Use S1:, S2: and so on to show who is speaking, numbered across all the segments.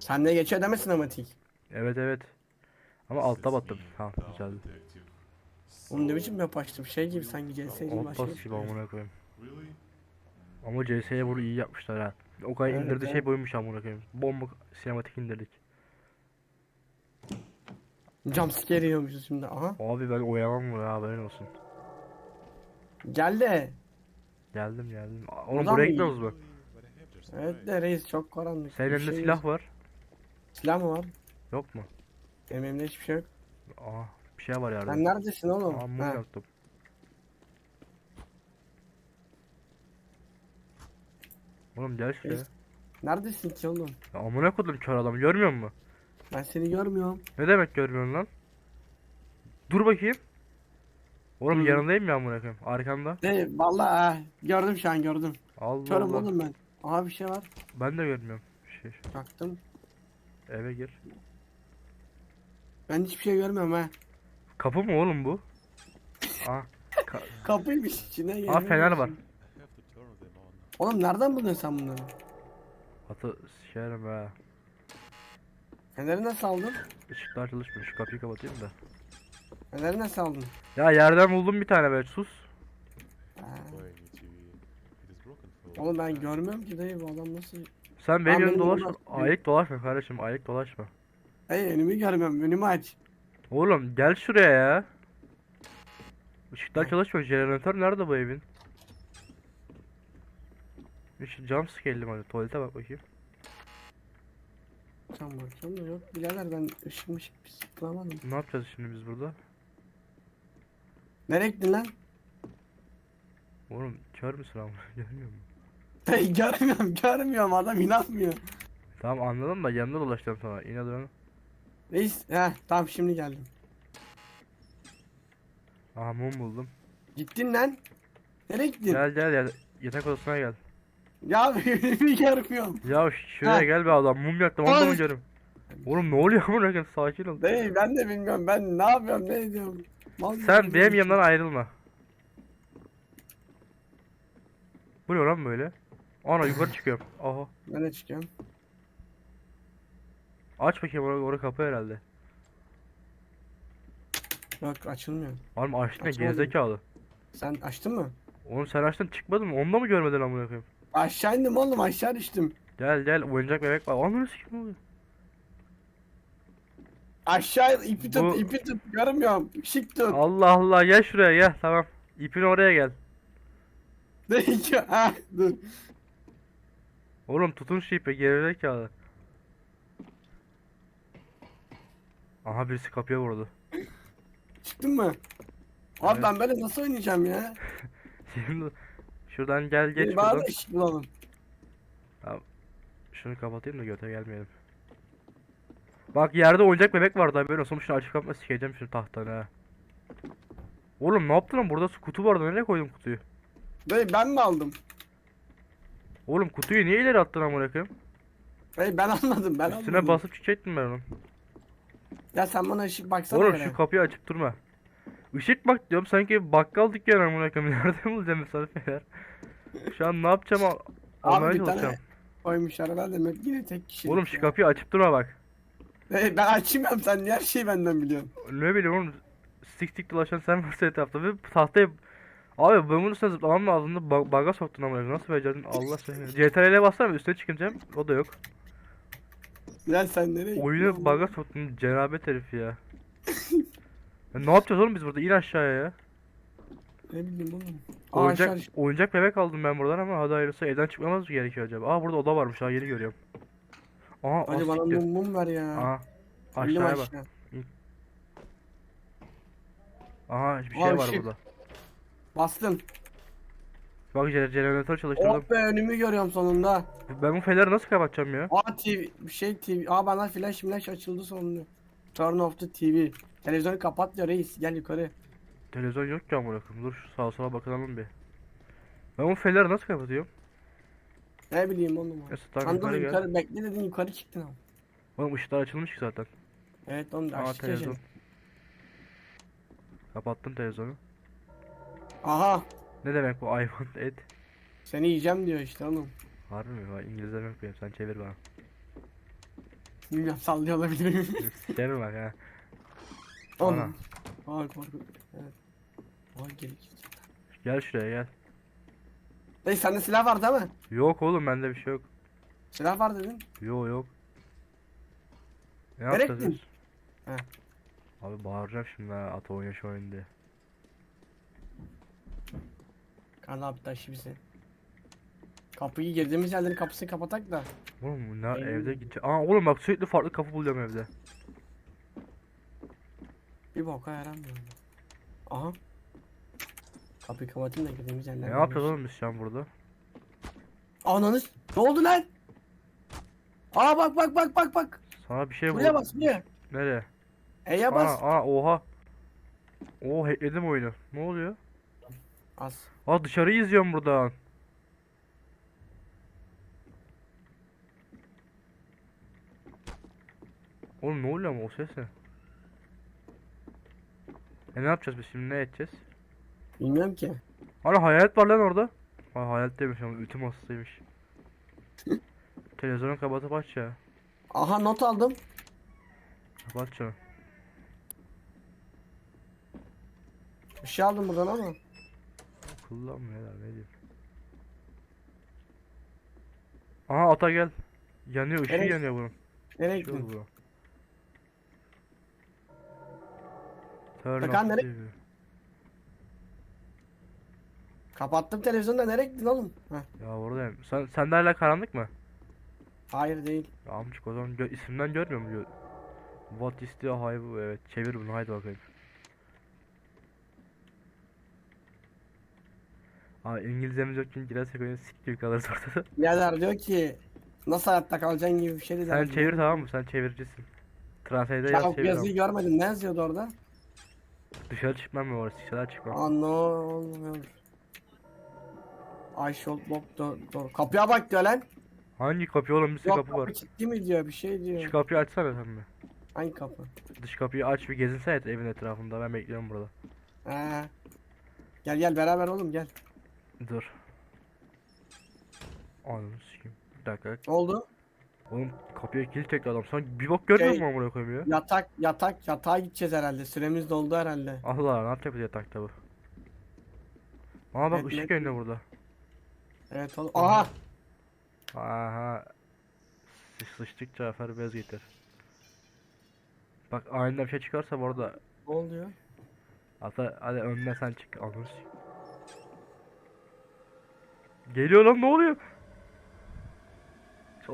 S1: Sen de geçiyor değil mi sinematik?
S2: Evet evet. Ama altta battım. Tamam güzeldi.
S1: Oğlum ne biçim map açtım şey gibi sanki CS'nin
S2: Alt
S1: başka şey.
S2: gibi amına koyayım. Ama CS'ye bunu iyi yapmışlar ha. O kadar
S1: Evet,
S2: indirdi
S1: evet.
S2: şey boyunmuş amına koyayım. Bomba sinematik indirdik.
S1: Jumpscare yiyormuşuz şimdi aha.
S2: Abi ben bu ya haberin olsun.
S1: Gel de.
S2: Geldim geldim. Oğlum
S1: Buradan
S2: buraya
S1: mı
S2: gitmiyoruz mu?
S1: Evet de reis çok karanlık.
S2: Senin
S1: Bir
S2: elinde
S1: şey
S2: silah
S1: yok.
S2: var.
S1: Silah mı var?
S2: Yok mu?
S1: Elimde hiçbir şey yok.
S2: Aa bir şey var yerde.
S1: Sen neredesin oğlum?
S2: Aa mum
S1: Ha,
S2: yaktım. Oğlum gel şuraya.
S1: Reis. Neredesin ki oğlum?
S2: Ya amına koydum kör adamı görmüyor musun?
S1: Ben seni görmüyorum.
S2: Ne demek görmüyorsun lan? Dur bakayım. Oğlum
S1: Hı.
S2: yanındayım ya amına koyayım. Arkanda.
S1: De vallahi gördüm şu an gördüm.
S2: Allah
S1: Körüm
S2: Allah.
S1: oğlum ben. Aha bir şey var.
S2: Ben de görmüyorum. Bir şey.
S1: Baktım.
S2: Eve gir.
S1: Ben hiçbir şey görmüyorum ha.
S2: Kapı mı oğlum bu? Aa. Ka-
S1: Kapıymış içine
S2: Aa
S1: geliyor
S2: fener var.
S1: Oğlum nereden buluyorsun sen bunları?
S2: Atı şerim ha.
S1: Feneri nasıl aldın?
S2: Işıklar çalışmıyor. Şu kapıyı kapatayım da.
S1: Feneri nasıl aldın?
S2: Ya yerden buldum bir tane be sus.
S1: Ha. Oğlum ben görmüyorum ki dayı bu adam nasıl...
S2: Sen benim yanımda
S1: benim
S2: dolaşma. Ayık dolaşma kardeşim. Ayık dolaşma.
S1: Hey önümü görmüyorum önümü aç.
S2: Oğlum gel şuraya ya. Işıklar çalışmıyor. Jeneratör nerede bu evin? Hiç cam scare'lim hadi. Tuvalete bak bakayım.
S1: Tam bakıyorum da yok birader ben ışık mışık bir sıkılamadım.
S2: Ne yapacağız şimdi biz burada?
S1: Nereye gittin lan?
S2: Oğlum kör müsün ama? Görmüyor musun?
S1: Dayı görmüyorum görmüyorum adam inanmıyor.
S2: Tamam anladım da yanında dolaşacağım sana. Dön.
S1: Reis heh tamam şimdi geldim.
S2: Aha mum buldum.
S1: Gittin lan. Nereye gittin?
S2: Gel gel gel. Yatak odasına gel.
S1: Ya önümü görmüyorum.
S2: Ya şuraya
S1: Ha.
S2: gel be adam. Mum yaktım. Onu da mı
S1: Oy.
S2: görüm? Oğlum ne oluyor amına koyayım? Sakin ol.
S1: Dayı ben de bilmiyorum ben ne yapıyorum ne ediyorum. Mal gibi
S2: Sen benim
S1: geziyorum.
S2: yanımdan ayrılma. Bu ne lan böyle? Ana yukarı çıkıyorum. Aha.
S1: Ben de çıkıyorum.
S2: Aç bakayım orası orası kapı herhalde.
S1: Yok açılmıyor.
S2: Oğlum açtın ya
S1: Açamadım.
S2: gerizekalı.
S1: Sen açtın mı?
S2: Oğlum sen açtın çıkmadın mı? Onu da mı görmedin amına koyayım?
S1: Aşağı indim oğlum aşağı düştüm.
S2: Gel gel oyuncak bebek var. Sikim ne oluyor?
S1: Aşağı ipi tut
S2: Bu-
S1: ipi tut görmüyorum. Işık tut.
S2: Allah Allah gel şuraya gel tamam. İpin oraya gel.
S1: Ha dur.
S2: Oğlum tutun şu ipi gerizekalı. Aha birisi kapıya vurdu.
S1: Çıktın mı? Abi
S2: Evet.
S1: ben böyle nasıl oynayacağım ya?
S2: Şimdi şuradan gel geç buradan.
S1: ışık bulalım.
S2: Şunu kapatayım da göte gelmeyelim. Bak yerde oyuncak bebek vardı abi ben olsam şunu açık kapma sikeceğim şunu tahtanı ha. Oğlum ne yaptın lan burada su- kutu vardı nereye koydun kutuyu?
S1: Dayı ben mi aldım?
S2: Oğlum kutuyu niye ileri attın amına koyayım?
S1: Dayı ben almadım ben
S2: Üstüne
S1: almadım.
S2: basıp çiçektim ben onu.
S1: Ya sen bana ışık baksana
S2: Oğlum şu kapıyı açıp durma. Işık bak diyorum sanki bakkal dükkanı amına koyayım. Nerede bulacağım mesela fener? Şu an ne yapacağım al
S1: Abi
S2: almaya
S1: bir tane
S2: çalışacağım.
S1: koymuşlar herhalde demek yine tek kişi.
S2: Oğlum şu kapıyı açıp durma bak.
S1: Dayı ben açmıyorum sen niye her şeyi benden biliyorsun?
S2: Ne bileyim oğlum sik sik dolaşan sen varsın etrafta ve tahtayı Abi ben bunu üstüne zıplamam lazımdı ba baga soktun ama nasıl becerdin Allah seni CTRL'e bassana üstüne çıkacağım o da yok
S1: Ya sen nereye
S2: Oyunu baga soktun cenabet herif Ya Ne yapacağız oğlum biz burada in aşağıya ya
S1: Ne bileyim oğlum. Aa,
S2: Oyuncak,
S1: aşağı-
S2: oyuncak bebek aldım ben buradan ama hadi hayırlısı evden çıkmamız mı gerekiyor acaba Aa burada oda varmış ha yeni görüyorum Aha
S1: Hadi bana mum mum ver ya.
S2: Aha
S1: İndim
S2: aşağıya bak
S1: aşağı.
S2: Aha bir
S1: Aa,
S2: şey var
S1: ışık.
S2: burada
S1: Bastım.
S2: Bak jener- jeneratör çalıştırdım
S1: Oh be önümü görüyorum sonunda.
S2: Ben bu feneri nasıl kapatacağım ya
S1: Aa TV bir şey TV. Aa bana flash flash açıldı sonunda. Turn off the TV. Televizyonu kapat diyor reis gel yukarı.
S2: Televizyon yok ki amına koyayım. Dur şu sağa sola bakalım bir. Ben bu feneri nasıl kapatıyorum?
S1: Ne bileyim oğlum.
S2: Tamam
S1: Sen
S2: yukarı gel.
S1: yukarı bekle dedin yukarı çıktın ama.
S2: Oğlum ışıklar açılmış ki zaten.
S1: Evet onu da
S2: Aa
S1: açtık ya
S2: televizyon.
S1: şimdi.
S2: Kapattım televizyonu.
S1: Aha.
S2: Ne demek bu iPhone et?
S1: Seni yiyeceğim diyor işte oğlum.
S2: Harbi mi? Vay İngilizce yok benim. Sen çevir bana.
S1: Bilmiyorum sallıyor olabilirim.
S2: Sikerim bak ha.
S1: Oğlum. Ay korkunç. Evet. Ay geri git.
S2: Gel şuraya gel.
S1: Dayı sende silah var değil mi?
S2: Yok oğlum bende bir şey yok.
S1: Silah var dedin.
S2: Yok yok. Ne
S1: Nereye
S2: yapacağız?
S1: He.
S2: Abi bağıracağım şimdi ha at oyna şu oyun diye.
S1: Kan abi taşı bize. Kapıyı girdiğimiz yerlerin kapısını kapatak da.
S2: Oğlum ne
S1: Benim-
S2: evde gidecek. Aa oğlum bak sürekli farklı kapı buluyorum evde.
S1: Bir boka yaramıyor. Aha. Kapıyı kapatayım da girdiğimiz
S2: Ne
S1: yerler.
S2: yapacağız oğlum biz şu an burada?
S1: Ananız. Ne oldu lan? Aa bak bak bak bak bak.
S2: Sana bir şey
S1: Buraya
S2: vurdu.
S1: bas buraya.
S2: Nereye?
S1: E'ye
S2: Aa,
S1: bas.
S2: aa oha. Oo hackledim oyunu. Ne oluyor?
S1: Az.
S2: Aa dışarıyı izliyorum buradan. Oğlum ne oluyor ama o ses ne? E ne yapacağız biz şimdi ne edeceğiz?
S1: Bilmiyorum ki.
S2: Ana hayalet var lan orada. Ha hayalet demiş ama ütü masasıymış. Televizyonu kapatıp aç ya.
S1: Aha not aldım.
S2: Kapat şunu.
S1: Bir şey aldım buradan ama.
S2: Kullan mı neler ne diyeyim. Aha ata gel. Yanıyor ışığı
S1: Nereye?
S2: yanıyor bunun.
S1: Nereye
S2: Şu
S1: gittin?
S2: bu. Turn
S1: Bakan
S2: off
S1: nereye-
S2: TV.
S1: Kapattım televizyonu da nereye gittin oğlum? Heh.
S2: Ya oradayım. Sen sende hala karanlık mı?
S1: Hayır değil.
S2: Ya amcık o zaman gö isimden görmüyor mu? Gö- What is the hive? Evet çevir bunu haydi bakayım. Aa İngilizcemiz yok çünkü girersek oyunu siktir kalırız ortada.
S1: Birader diyor ki nasıl hayatta kalacaksın gibi bir şey dedi.
S2: Sen çevir tamam mı? Sen çeviricisin. Translate'de
S1: Ya
S2: yaz
S1: bu
S2: çevir
S1: yazıyı
S2: tamam.
S1: görmedim. Ne yazıyordu orada?
S2: Dışarı çıkmam mı orası? Dışarı çıkmam.
S1: Aa ne olmuyor. I shall walk the door. Kapıya bak diyor lan.
S2: Hangi kapı oğlum? Bir sürü
S1: Yok
S2: kapı
S1: kapı
S2: var.
S1: kilitli mi diyor bir şey
S2: Şu
S1: diyor.
S2: kapıyı açsana sen mi?
S1: Hangi kapı?
S2: Dış kapıyı aç bir gezinsene et evin etrafında. Ben bekliyorum burada.
S1: Ee. Gel gel beraber oğlum gel.
S2: Dur. Ananı sikeyim. Bir dakika.
S1: Ne oldu?
S2: Oğlum kapıya kilit çekti adam. Sen bir bok görmüyor
S1: Şey-
S2: musun amına koyayım ya?
S1: Yatak yatak yatağa gideceğiz herhalde. Süremiz doldu herhalde.
S2: Allah ne yapacak bu yatakta bu? Aa bak
S1: Evet,
S2: ışık
S1: ne-
S2: yanıyor burada.
S1: Evet oğlum. Aha.
S2: Aha. Sıç sıçtık Cafer bez getir. Bak aniden bir şey çıkarsa bu arada
S1: Ne oluyor?
S2: Hatta hadi önüne sen çık sikeyim. Geliyor lan ne oluyor?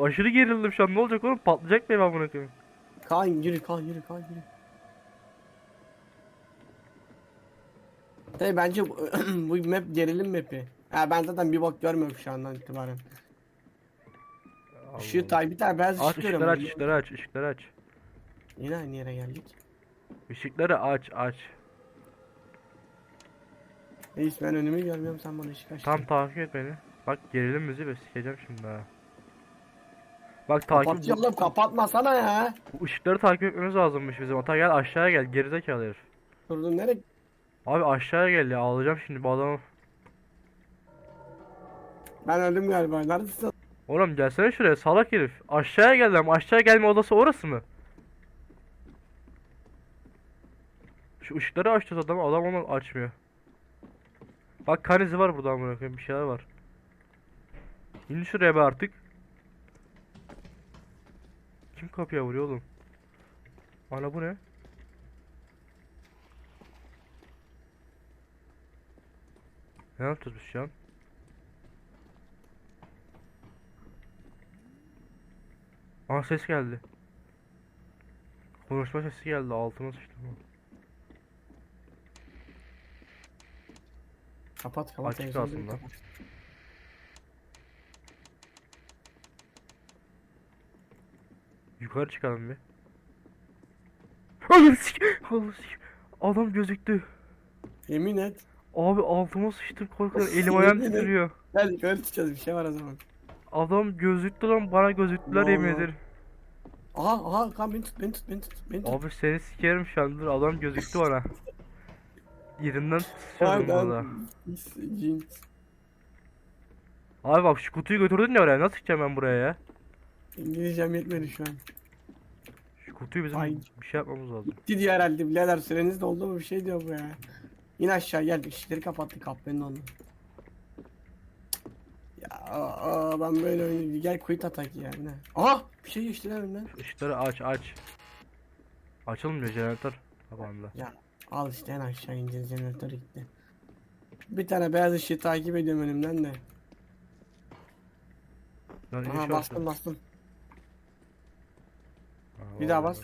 S2: Aşırı gerildim şu an ne olacak oğlum patlayacak mı ben bunu?
S1: Kaan yürü Kaan yürü Kaan yürü. Tabii bence bu, bu map gerilim map'i. Ha ben zaten bir bak görmüyorum şu andan itibaren. Işığı tay bir tane beyaz
S2: Aç
S1: ışık
S2: ışıkları aç ışıkları aç ışıkları aç.
S1: Yine aynı yere geldik.
S2: Işıkları aç aç.
S1: Reis ben önümü görmüyorum sen bana ışık aç.
S2: Tam takip et beni. Bak gerilim müziği ve sikeceğim şimdi ha. Bak takip
S1: Kapatıyor oğlum kapatmasana ya.
S2: bu ışıkları takip etmemiz lazımmış bizim. Ata gel aşağıya gel gerizekalı herif.
S1: Durdun nereye?
S2: Abi aşağıya gel ya ağlayacağım şimdi bu adamı.
S1: Ben öldüm galiba. Neredesin?
S2: Oğlum gelsene şuraya salak herif. Aşağıya gel lan. Aşağı gelme odası orası mı? Şu ışıkları açacağız adam. Adam onu açmıyor. Bak kan izi var burada amına koyayım. Bir şeyler var. İn şuraya be artık. Kim kapıya vuruyor oğlum? Ana bu ne? Ne yapacağız biz şu an? Aa ses geldi. Konuşma sesi geldi altıma sıçtım.
S1: Kapat kapat.
S2: Açık lan.
S1: kapat.
S2: Yukarı çıkalım bir. Ananı sik. Ananı sik. Adam gözüktü.
S1: Yemin et.
S2: Abi altıma sıçtım korkudan elim ayağım
S1: Yemin et.
S2: titriyor.
S1: Gel yukarı çıkacağız bir şey var o zaman.
S2: Adam gözüktü lan bana gözüktüler
S1: Ne
S2: yemin
S1: oldu?
S2: ederim.
S1: Aha aha kan beni tut beni tut beni tut beni tut.
S2: Abi seni sikerim şu an dur adam gözüktü bana. burada.
S1: Aynen. Jinx.
S2: Abi bak şu kutuyu götürdün ya oraya. Nasıl çıkacağım ben buraya ya?
S1: İngilizcem yetmedi şu an.
S2: Kutuyu bizim
S1: Ay.
S2: bir şey yapmamız lazım.
S1: Gitti diyor herhalde birader süreniz doldu mu bir şey diyor bu ya. İn aşağı gel ışıkları kapattı kahvenin onu. Ya aa, ben böyle oynuyorum. Gel quit atak ya ne? Aha bir şey geçti lan önümden.
S2: Işıkları aç aç. Açılmıyor jeneratör. Kapandı.
S1: Ya al işte en aşağı ineceğiz jeneratör gitti. Bir tane beyaz ışığı takip ediyorum önümden de.
S2: Lan
S1: Aha bastım bastım. Bir daha bas.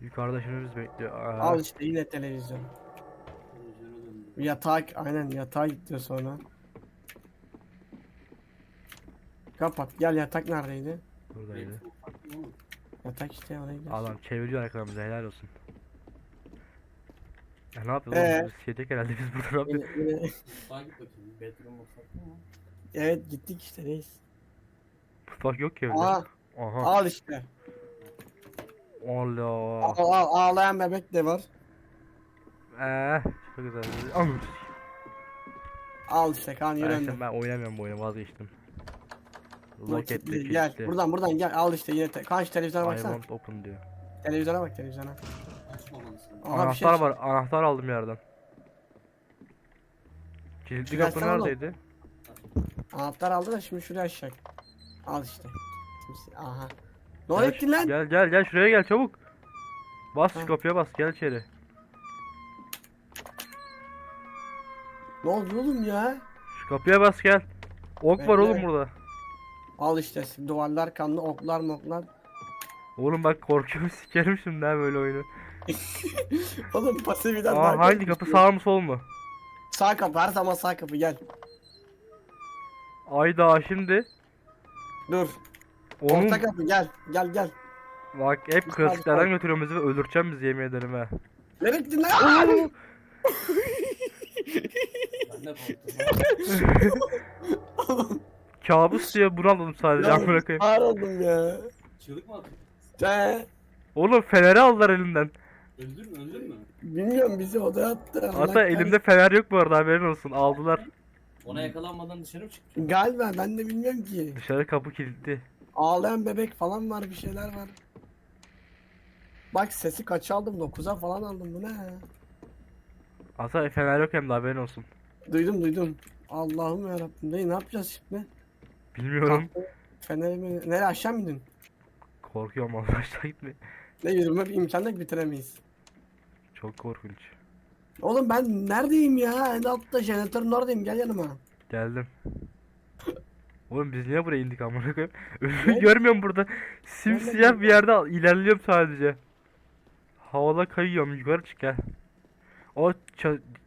S2: Yukarıda bizi bekliyor. Aa,
S1: Al işte yine televizyon. Yatağa aynen yatağa gidiyor sonra. Kapat gel yatak neredeydi?
S2: buradaydı.
S1: Yatak işte oraya gel.
S2: Adam çeviriyor arkamızı helal olsun. Ya ne yapıyoruz
S1: Ee?
S2: Biz şeydik herhalde biz burada ne yapıyoruz?
S1: Yine, yine-
S3: git
S1: evet gittik işte reis.
S2: Mutfak yok ki evde.
S1: Aa,
S2: Aha.
S1: al işte.
S2: Allah.
S1: Al, al, ağlayan bebek de var.
S2: Eee çok güzel. Anladım.
S1: Al işte kan
S2: Ben,
S1: önden.
S2: şimdi ben oynamıyorum bu oyunu vazgeçtim. Lock
S1: Kilitli, Gel buradan buradan gel al işte yine te- kan şu televizyona
S2: I
S1: baksana.
S2: want open diyor.
S1: Televizyona bak televizyona.
S3: Açmamalısın.
S1: Aha bir şey
S2: anahtar var. Anahtar aldım yerden. Kilitli kapı
S1: oğlum.
S2: neredeydi?
S1: Anahtar aldı da şimdi şuraya aşağı. Al işte. Kimse- Aha. Ne
S2: Gel
S1: ettin
S2: şu-
S1: lan?
S2: Gel gel gel şuraya gel çabuk. Bas şu
S1: Ha.
S2: kapıya bas gel içeri.
S1: Ne oldu oğlum ya?
S2: Şu kapıya bas gel. Ok var
S1: Bekle.
S2: oğlum burada.
S1: Al işte duvarlar kanlı oklar moklar.
S2: Oğlum bak korkuyorum sikerim şimdi ha böyle oyunu.
S1: Oğlum pasifiden
S2: Aa
S1: daha
S2: hangi kapı sağ mı sol mu?
S1: Sağ kapı her zaman sağ kapı gel.
S2: Ayda şimdi.
S1: Dur.
S2: Onun
S1: Orta kapı gel. Gel gel.
S2: bak hep klasiklerden götürüyorum bizi ve öldüreceğim bizi yemin ederim ha.
S1: Nereye gittin lan?
S3: Ben de korktum.
S2: Kabus diye bunu sadece amına koyayım.
S1: Ağır oldum ya.
S3: Çığlık mı attın?
S1: He.
S2: Oğlum feneri aldılar elimden.
S3: Öldün mü? Öldün mü?
S1: Bilmiyorum bizi odaya attı.
S2: Hatta elimde fener yok bu arada haberin olsun aldılar.
S3: Ona yakalanmadan dışarı mı çıktın?
S1: Galiba ben de bilmiyorum ki.
S2: Dışarı kapı kilitli.
S1: Ağlayan bebek falan var bir şeyler var. Bak sesi kaç aldım 9'a falan aldım bu ne?
S2: Hatta fener yok hem de haberin olsun.
S1: Duydum duydum. Allah'ım yarabbim dayı ne yapacağız şimdi?
S2: Bilmiyorum.
S1: Fenerimi nereye aşağı mı indin?
S2: Korkuyorum Allah aşağı gitme.
S1: Ne yürüme bir imkanla bitiremeyiz.
S2: Çok korkunç.
S1: Oğlum ben neredeyim ya? En altta jeneratörün oradayım gel yanıma.
S2: Geldim. Oğlum biz niye buraya indik amına koyayım? Önümü görmüyorum burada. Simsiyah bir yerde ilerliyorum sadece. Havada kayıyorum yukarı çık gel. O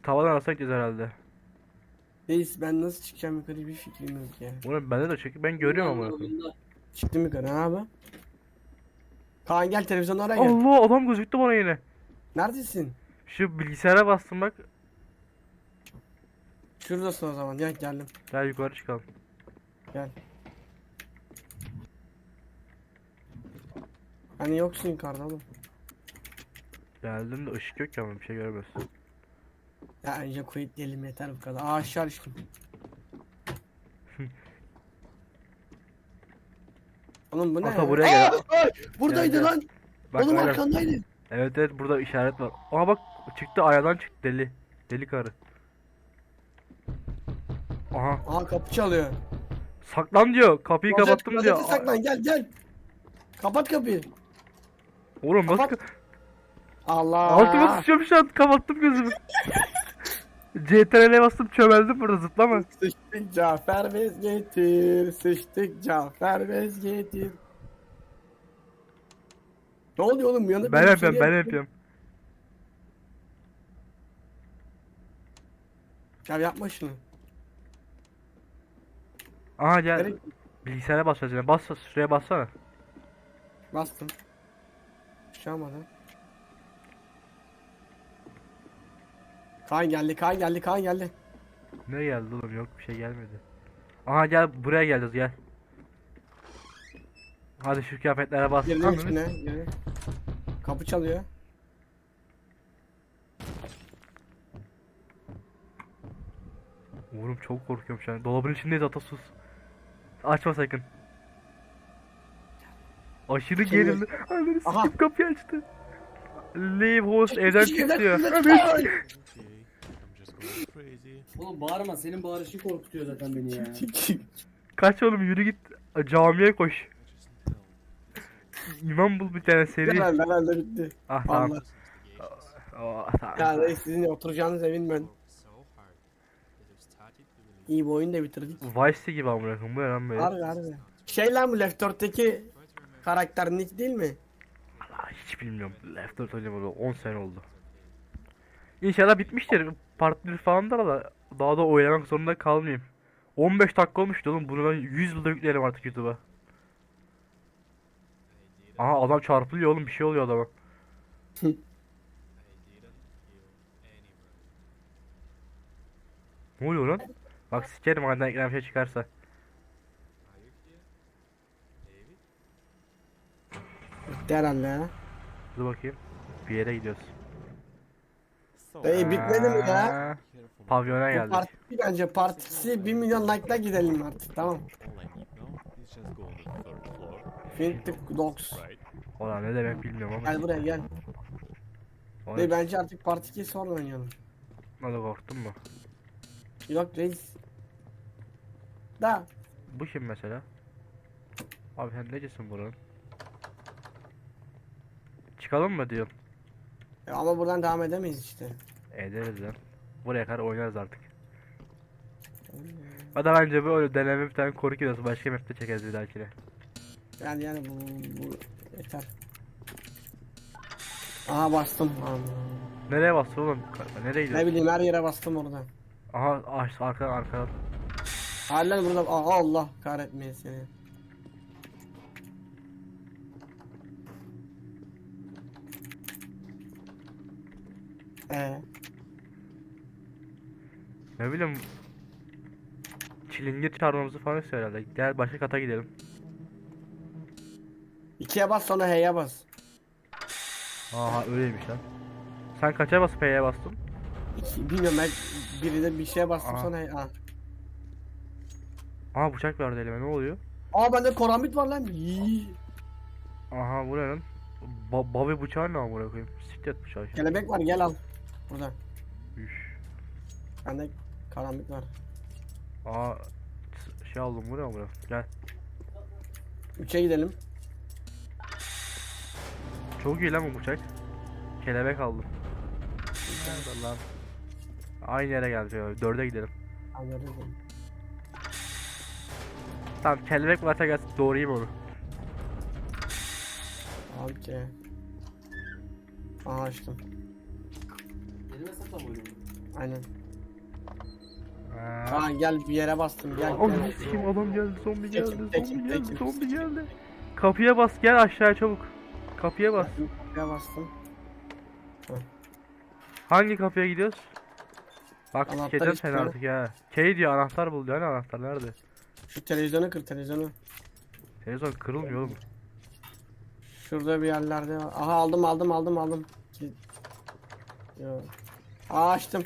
S2: tavanın arasına gideceğiz herhalde.
S1: Reis ben nasıl çıkacağım yukarı bir fikrim yok ya.
S2: Oğlum bende de çek ben görüyorum amına koyayım.
S1: Çıktım yukarı abi. Kaan gel televizyona oraya gel.
S2: Allah adam gözüktü bana yine.
S1: Neredesin?
S2: Şu bilgisayara bastım bak.
S1: Şuradasın o zaman gel geldim.
S2: Gel yukarı çıkalım.
S1: Gel. Hani yoksun yukarıda oğlum.
S2: Geldim de ışık yok ama bir şey göremiyorsun.
S1: Ya önce quit diyelim yeter bu kadar. Aa aşağı düştüm. Oğlum bu ne
S2: Ata
S1: ya?
S2: buraya gel.
S1: Aa, ay, buradaydı
S2: Gel, gel.
S1: lan.
S2: Bak
S1: Oğlum
S2: aynen.
S1: arkandaydı.
S2: Evet evet burada işaret var. Aa bak çıktı ayadan çıktı deli. Deli karı. Aha
S1: Aha kapı çalıyor.
S2: saklan diyor. Kapıyı
S1: Klozet-
S2: kapattım diyor.
S1: saklan gel gel. Kapat kapıyı.
S2: Oğlum nasıl
S1: Kapat.
S2: ka-
S1: Allah.
S2: Altıma sıçıyorum şu an kapattım gözümü. CTRL'e bastım çömeldim burada zıplama.
S1: Sıçtık Cafer bez getir. Sıçtık Cafer bez getir. Ne oluyor oğlum? Uyanıp
S2: Ben yapıyorum
S1: şey
S2: ben
S1: yap-
S2: yapıyorum.
S1: Ya yapma şunu.
S2: Aha gel.
S1: Nereye-
S2: Bilgisayara basacağız yine. Bas şuraya bassana.
S1: Bastım. Bir şey. Kaan geldi, Kaan geldi, Kaan geldi.
S2: Ne geldi oğlum yok bir şey gelmedi. Aha gel buraya geleceğiz gel. Hadi şu kıyafetlere bas.
S1: Girdim içine. Girdim. Kapı çalıyor.
S2: Oğlum çok korkuyorum şu an. Dolabın içindeyiz ata sus. Açma sakın. Aşırı
S1: Şimdi-
S2: gerildi. Ananı
S1: Aha.
S2: sikip kapıyı açtı. Leave host evden
S1: evden- Ay!
S3: Oğlum bağırma senin bağırışın korkutuyor zaten beni ya.
S2: Kaç oğlum yürü git. Camiye koş. İmam bul bir tane seri.
S1: Herhalde herhalde bitti.
S2: Ah tamam.
S1: Allah.
S2: Oh, tamam.
S1: Ya sizin oturacağınız evin ben. İyi bu oyunu da bitirdik.
S2: Vice gibi amına koyayım bu lan böyle?
S1: Harbi harbi. Şey lan bu Left 4'teki karakter Nick değil mi?
S2: Valla hiç bilmiyorum. Left 4 oynamadı 10 sene oldu. İnşallah bitmiştir. Part 1 falan da daha da oynamak zorunda kalmayayım. 15 dakika olmuştu oğlum. Bunu ben 100 yılda yüklerim artık YouTube'a. Aha adam çarpılıyor oğlum bir şey oluyor adama. ne oluyor lan? Bak sikerim hadi ekran bir şey çıkarsa.
S1: Bitti herhalde.
S2: Dur bakayım. Bir yere gidiyoruz.
S1: Dayı bitmedi mi ya?
S2: Pavyona
S1: Bu
S2: geldik.
S1: parti bence partisi 1 milyon like'la gidelim artık tamam. Fintic Dogs.
S2: Ulan ne demek bilmiyorum ama.
S1: Gel buraya gel. Dayı bence artık part 2'yi sonra oynayalım.
S2: Hadi korktun mu?
S1: Yok reis. Da.
S2: Bu kim mesela? Abi sen necesin buranın? Çıkalım mı diyorum.
S1: Ya ama buradan devam edemeyiz işte.
S2: Ederiz lan. Buraya kadar oynarız artık. Da bence böyle deneme bir tane korku videosu başka map'te çekeriz bir dahakine.
S1: Yani yani bu, bu yeter. Aha bastım.
S2: Nereye bastı oğlum? Nereye
S1: Ne
S2: gidiyorsun?
S1: bileyim her yere bastım orada.
S2: Aha aç arkadan arkadan.
S1: Hala burada Aha, Allah kahretmeyin seni. Ee,
S2: Ne bileyim. Çilingir çağırmamızı falan istiyor herhalde. Gel başka kata gidelim.
S1: ikiye bas sonra H'ye bas.
S2: Aha öyleymiş lan. Sen kaça basıp P'ye bastın?
S1: İki, bilmiyorum ben biri de bir şeye bastım
S2: Aha.
S1: sonra H. Aa.
S2: Bıçak verdi elime ne oluyor?
S1: Aa bende koramit var lan. Yii.
S2: Aha bu ne lan? Ba Bobby bıçağı ne amına koyayım? Siktir et bıçağı.
S1: Kelebek var gel al. Burada.
S2: Üş.
S1: Bende karamit var.
S2: Aa s- şey aldım bu ne amına? Gel.
S1: Üçe gidelim.
S2: Çok iyi lan bu bıçak. Kelebek aldım. Nerede lan? Aynı yere geldi ya. Dörde gidelim.
S1: Alırız.
S2: Tamam kelebek varsa gelsin doğrayayım onu.
S1: Okey. Aha açtım.
S3: Elime sata oyunu.
S1: Aynen.
S2: Aa.
S1: Aa gel bir yere bastım gel.
S2: Oğlum
S1: gel.
S2: kim adam geldi zombi geldi zombi
S1: tekin,
S2: geldi
S1: tekin.
S2: zombi geldi. Kapıya bas gel aşağıya çabuk. Kapıya bas.
S1: Buraya bastım.
S2: Hangi kapıya gidiyoruz? Bak
S1: Anahtar
S2: sikeceğim seni
S1: istiyor.
S2: artık ya. Şey diyor anahtar bul diyor. Hani anahtar nerede?
S1: Şu televizyonu kır televizyonu.
S2: Televizyon kırılmıyor oğlum.
S1: Şurada bir yerlerde var. Aha aldım aldım aldım aldım. Ki-. Aa açtım.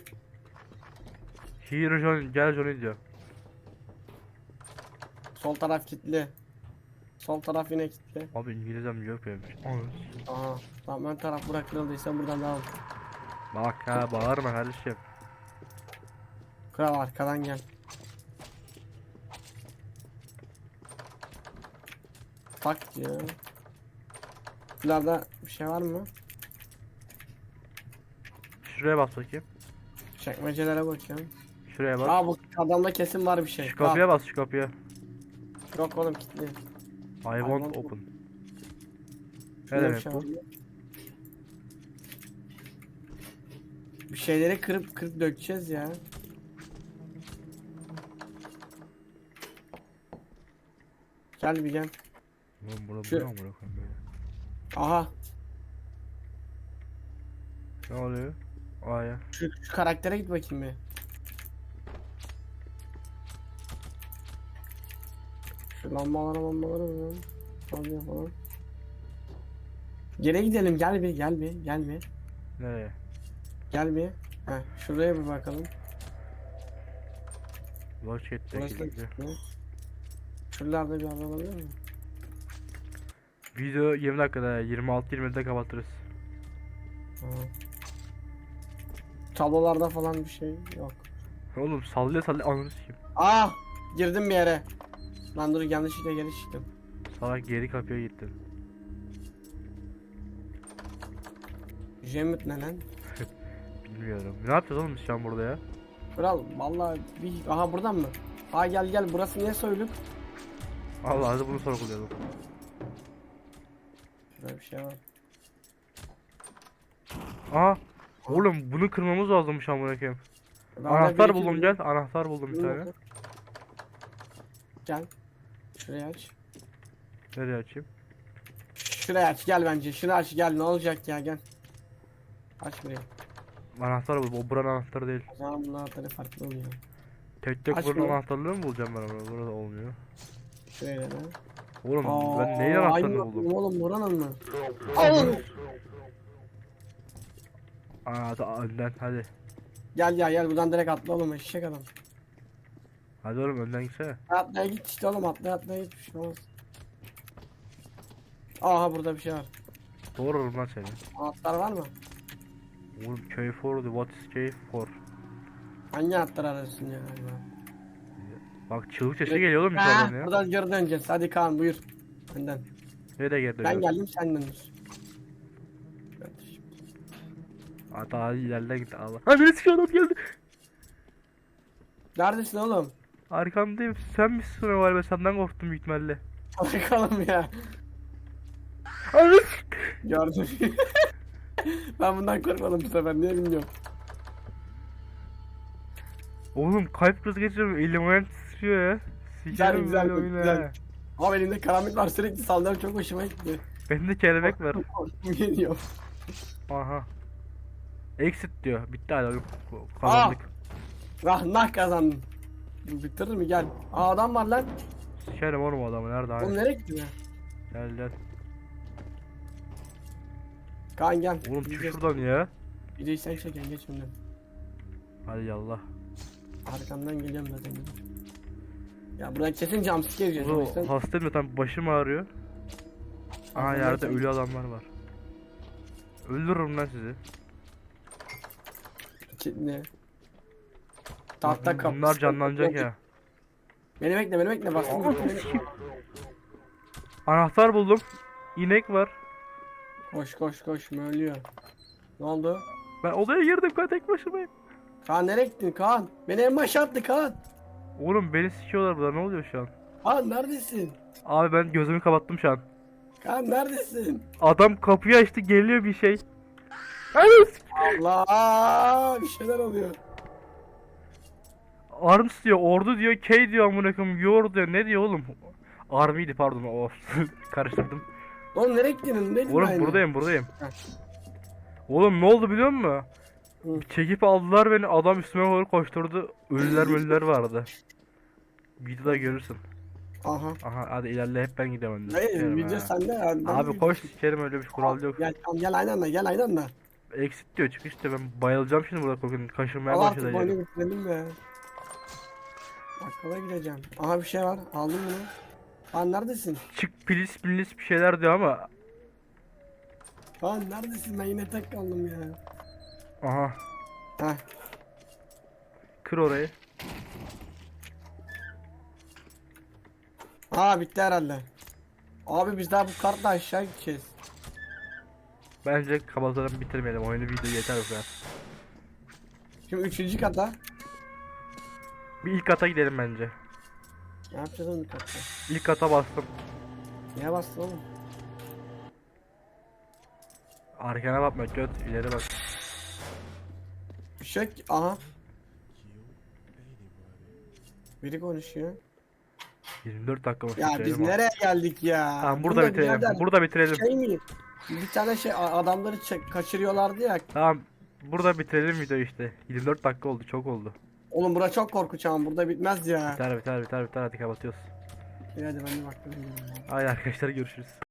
S2: Hero John gel Johnny diyor.
S1: Sol taraf kilitli. Sol taraf yine kilitli.
S2: Abi İngilizcem yok benim.
S1: Aha. Tamam ön taraf bura kırıldıysa buradan devam.
S2: Bak ha bağırma kardeşim.
S1: Kral arkadan gel. Bak ya. Buralarda bir şey var mı?
S2: Şuraya bas bakayım.
S1: Çekmecelere bakıyorum.
S2: Şuraya bas.
S1: Aa bu adamda kesin var bir şey.
S2: Şu kapıya bas şu kapıya.
S1: Yok oğlum kilitli.
S2: I
S1: want
S2: want open. Ne demek
S1: şey
S2: bu?
S1: var. Bir şeyleri kırıp kırıp dökeceğiz ya. Gel bir gel.
S2: Oğlum burada
S1: Şu-
S2: bu ne amına koyayım böyle?
S1: Aha
S2: Ne oluyor? Aya.
S1: şu, şu karaktere git bakayım bir. Şu lambalara lambalara mı? Abi falan. Geri gidelim gel bir gel bir gel bir.
S2: Nereye?
S1: Gel bir. Heh, şuraya bir bakalım.
S2: İt
S1: Burası da. Şuralarda bir araba olabilir mi?
S2: Video 20 dakikada 26-20'de kapatırız.
S1: Ha. Tablolarda falan bir şey yok.
S2: Oğlum sallaya sallaya ananı sikeyim.
S1: Ah! Girdim bir yere. Lan dur yanlışlıkla geri çıktım.
S2: Salak geri kapıya gittin.
S1: Jemit ne lan?
S2: Bilmiyorum. Ne yapacağız oğlum biz şu an burada ya?
S1: Kral vallahi bir aha buradan mı? Ha gel gel burası niye soyluk?
S2: Allah hadi bunu sorgulayalım.
S1: Şurada bir şey var.
S2: Aha. Oğlum bunu kırmamız lazımmış amına koyayım.
S1: Ben
S2: Anahtar buldum gel. Anahtar buldum bir tane.
S1: Gel. Şurayı aç.
S2: Nereye açayım?
S1: Şurayı aç gel bence. Şunu aç gel ne olacak ya gel. Aç burayı.
S2: Anahtar buldum. O buranın anahtarı değil.
S1: O zaman bunun anahtarı farklı oluyor.
S2: Tek tek
S1: Aç
S2: buranın
S1: bunu.
S2: anahtarlarını mı bulacağım ben burada olmuyor.
S1: Şöyle de.
S2: Oğlum
S1: Aa,
S2: ben neyin
S1: aynı
S2: anahtarını buldum?
S1: Oğlum buranın mı?
S2: Aa hadi önden hadi.
S1: Gel ya gel buradan direkt atla oğlum eşek adam.
S2: Hadi oğlum önden gitsene.
S1: Atlaya git işte oğlum atlaya atlaya git bir şey olmaz. Aha burada bir şey var.
S2: Doğrurum lan seni.
S1: Anahtar var mı?
S2: Oğlum K4 what is K4?
S1: Hangi anahtar arıyorsun ya?
S2: Bak çığlık sesi geliyor oğlum yukarıdan ya.
S1: buradan geri döneceğiz. Hadi Kaan buyur. Benden.
S2: Nereye geri
S1: Ben geldim sen dönüş.
S2: Hadi hadi ilerle git Allah. Ha ne sıkıyor adam geldi.
S1: Neredesin oğlum?
S2: Arkamdayım sen misin o galiba senden korktum büyük ihtimalle.
S1: Bakalım ya.
S2: Ananı
S1: Gördüm. ben bundan korkmadım bu sefer. Niye bilmiyorum.
S2: Oğlum kalp krizi geçiriyorum elim ayağım titriyor ya.
S1: Güzel,
S2: Sikerim
S1: güzel,
S2: böyle oyunu
S1: güzel.
S2: ha.
S1: Ama elimde karanlık var sürekli sallıyorum çok hoşuma gitti.
S2: Bende kelebek var.
S1: Geliyor.
S2: Aha. Exit diyor. Bitti hala yok. Kazandık.
S1: Ah nah kazandım. Bitirir mi gel. Aa adam var lan.
S2: Sikerim oğlum adamı nerede
S1: Oğlum
S2: hani.
S1: nereye gitti ya?
S2: Gel gel.
S1: Kaan gel.
S2: Oğlum çık
S1: Gideceğiz.
S2: şuradan ya.
S1: Videoyu sen çeken geç önden.
S2: Hadi yallah.
S1: Arkamdan geliyorum zaten. Ya buraya kesin jumpscare o
S2: Oğlum
S1: yüzden.
S2: hastayım zaten başım ağrıyor.
S1: Arkamdan
S2: yerde ölü adamlar var. Öldürürüm lan sizi.
S1: Ki- Ne? Tahta kapı.
S2: Bunlar canlanacak ya.
S1: Beni bekle beni bekle bastım. Beni-
S2: Anahtar buldum. İnek var.
S1: Koş koş koş mu ölüyor. Ne oldu?
S2: Ben odaya girdim ben tek başımayım.
S1: Kaan nereye gittin Kaan? Beni en başa attı Kaan.
S2: Oğlum beni sikiyorlar burada ne oluyor şu an?
S1: Kaan neredesin?
S2: Abi ben gözümü kapattım şu an.
S1: Kaan neredesin?
S2: Adam kapıyı açtı geliyor bir şey.
S1: Allah bir şeyler oluyor.
S2: Arms diyor, ordu diyor, K diyor amına koyayım, yor diyor. Ne diyor oğlum? Army'di pardon. Of. Karıştırdım.
S1: Oğlum nereye gittin? Ne
S2: Oğlum buradayım, buradayım. Oğlum ne oldu biliyor musun? Çekip aldılar beni. Adam üstüme doğru koşturdu. Ölüler ölüler vardı. Videoda görürsün.
S1: Aha.
S2: Aha hadi ilerle hep ben gidiyorum önde.
S1: Hayır video sende ya. Ben
S2: Abi koş sikerim öyle bir kural yok.
S1: Gel, tamam, gel aynen da gel aynen da.
S2: Exit diyor çık işte ben bayılacağım şimdi burada korkunç kaşınmaya başladı
S1: artık
S2: yerim.
S1: oyunu bitirelim be. Bakkala gideceğim. Aha bir şey var. Aldım bunu. Kaan neredesin?
S2: Çık please please bir şeyler diyor ama
S1: Kaan neredesin? Ben yine tek kaldım ya.
S2: Aha
S1: Heh.
S2: kır orayı.
S1: Aa bitti herhalde. Abi biz daha bu kartla aşağı gideceğiz.
S2: Bence kapatalım bitirmeyelim oyunu video yeter bu kadar.
S1: Şimdi üçüncü kata.
S2: Bir ilk kata gidelim bence.
S1: Ne yapacağız oğlum bu katta?
S2: İlk kata bastım.
S1: Niye bastın oğlum?
S2: Arkana bakma göt ileri bak.
S1: Ki. Aha. Biri konuşuyor.
S2: 24 dakika bak.
S1: Ya biz nereye geldik ya?
S2: Tamam burada bitirelim.
S1: birader
S2: Burada bitirelim.
S1: Şey mi? Bir tane şey a- adamları çek- kaçırıyorlardı ya.
S2: Tamam. Burada bitirelim video işte. 24 dakika oldu çok oldu.
S1: Oğlum bura çok korkunç ama burada bitmez ya.
S2: Biter biter biter biter hadi kapatıyoruz.
S1: İyi hadi ben de baktım.
S2: Haydi arkadaşlar görüşürüz.